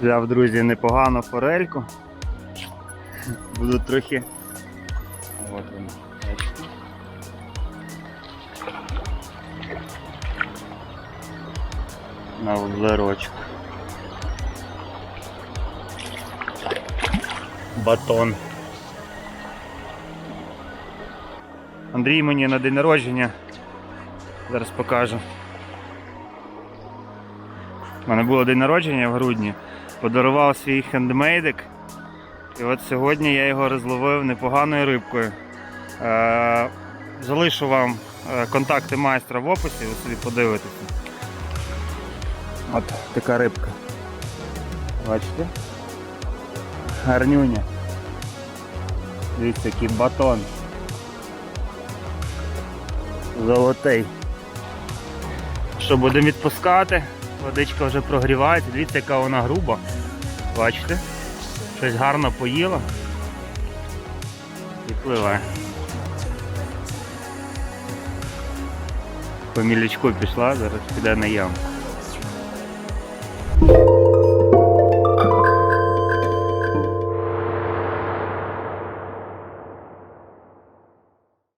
Взяв, друзі, непогану форельку. Буду трохи. От він. На вузлерочку. Батон. Андрій мені на день народження. Зараз покажу. У мене було день народження в грудні. Подарував свій хендмейдик. І от сьогодні я його розловив непоганою рибкою. Е, залишу вам е, контакти майстра в описі, ви собі подивитеся. От така рибка. Бачите? Гарнюня. Дивіться, який батон. Золотий. Що будемо відпускати? Водичка вже прогрівається. Дивіться, яка вона груба. Бачите? Щось гарно поїла. І пливе. По мілячку пішла, зараз піде на ямку.